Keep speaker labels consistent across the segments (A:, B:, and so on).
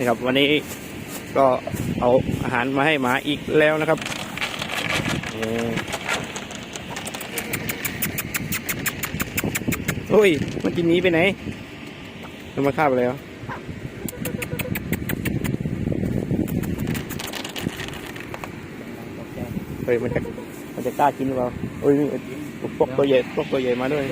A: นี่ครับ วันนี้ก็เอาอาหารมาให้หมาอีกแล้วนะครับโอ้ย มันกินนี้ไปไหนมันมาฆ่าไปแล้วเฮ้ยมันจะมันจะกล้ากินหรือเปล่าโอ้ยพวกตัวใหญ่พวกตัวใหญ่มาด้วย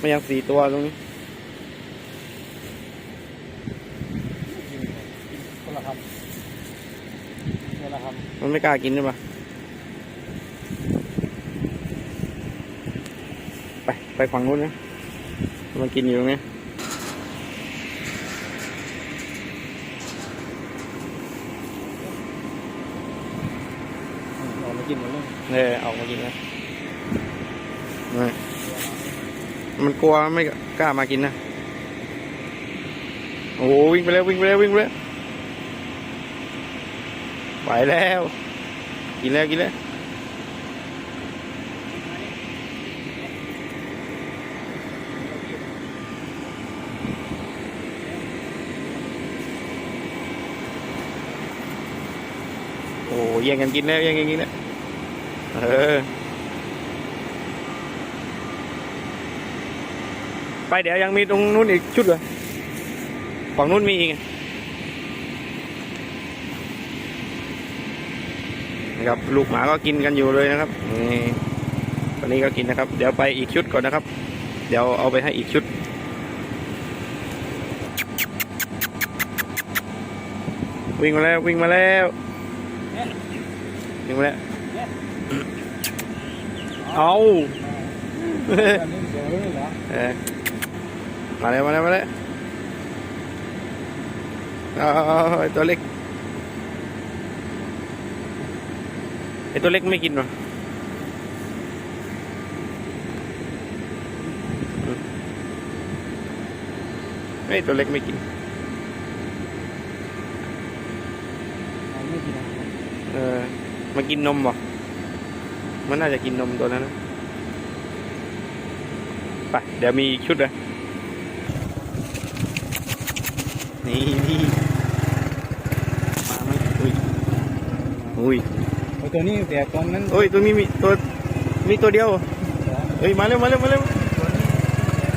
A: มันยังสี่ตัวตรงนี้
B: คนละคำคนละค
A: มันไม่กล้ากินใช่ปะไปไปฝั่งนู้นนะมันกินอยู่ตรงนี้ำ
B: เราไม่กินหมดเลย
A: เออออกมากินนะไมันกลัวไม่กล้ามากินนะ โอ้วิ่งไปแล้ววิ่งไปแล้ววิ่งไปแล้วไปแล้ว กินแล้วกินแล้วโอ้แย่งกันกินแล้วแย่งกันกินแล้วเออ ไปเดี๋ยวยังมีตรงนู้นอีกชุดเลยฝั่งนู้นมีอีกนะครับลูกหมาก็กินกันอยู่เลยนะครับนี่ตอนนี้ก็กินนะครับ เดี๋ยวไปอีกชุดก่อนนะครับ เดี๋ยวเอาไปให้อีกชุด วิ่งมาแล้ววิ่งมาแล้ววิ่งมาแล้วเอา
B: เดี๋ยวนี้เดี๋ยวนี้เหรอ
A: เออ มาแล้วมาแล้วมาแล้วเอาเอาเอาไอตัวเล็กไอตัวเล็กไม่กินหรออืมไอยตัวเล็กไม่กิน
B: เอะไร
A: เออมากินนมบ่มันน่าจะกินนมตัวนั้นนะไปเดี๋ยวมีอีกชุดเลย นี่นี่มาไหมอุ้ยอุ้ย
B: ไอ้ตัวนี้แต่ตอนนั้น
A: โอ้ยตัวนี้มีตัวมีตัวเดียวเฮ้ยมาเร็วมาเร็วมาเร็ว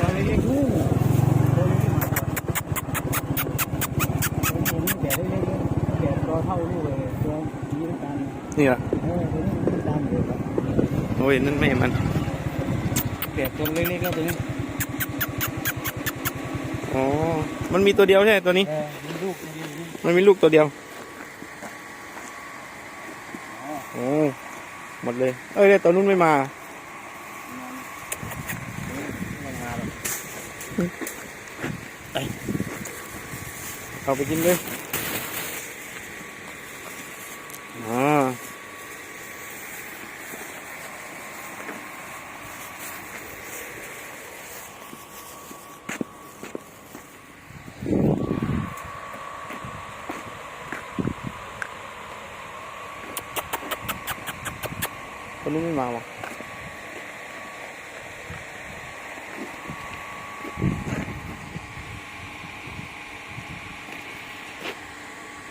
B: ตอนนี้เรียกลูกตัวนี้มาตัวนี้แต่ได้เล็กแต่ตัวเท่าลูกเลยตัวนี้น้ำตาล
A: นี่เหรอ
B: เออตัวนี้น้ำตาลเลยครับ
A: โอ้ยนั่นไม่มัน
B: แต่ตัวเล็กๆแล้วตัวนี้
A: อ๋อ มันมีตัวเดียวใช่ไหมตัวนี้
B: เออมีลูกมีลูก
A: มันมีลูกตัวเดียวโอ้หมดเลย เอ้ยตัวนู้นไม่มา
B: ไม่มาหรอก
A: เอาไปกินเลยอ่า ตัวนู้นไม่มาวะ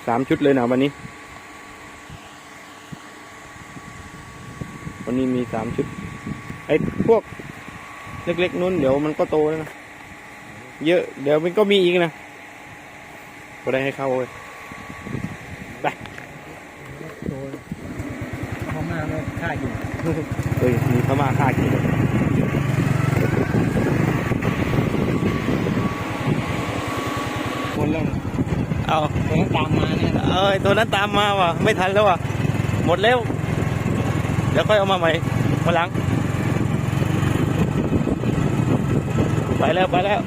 A: สามชุดเลยนะวันนี้ วันนี้มีสามชุด ไอ้พวกเล็กๆนู้นเดี๋ยวมันก็โตแล้วนะ เยอะ เดี๋ยวมันก็มีอีกนะก็ได้ให้เข้าเลย
B: ตัวเขามาแล้ว ฆ่าอยู่
A: เฮ้ยมีพม่าฆ่ากินเลย
B: คนแล้ว
A: เอา
B: ตัวนั้นตามมาเนี่ย
A: เอ้ยตัวนั้นตามมาว่ะไม่ทันแล้วว่ะหมดแล้ว เดี๋ยวค่อยเอามาใหม่มาหลังไปแล้วไปแล้ว